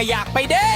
ก็อยากไปเด้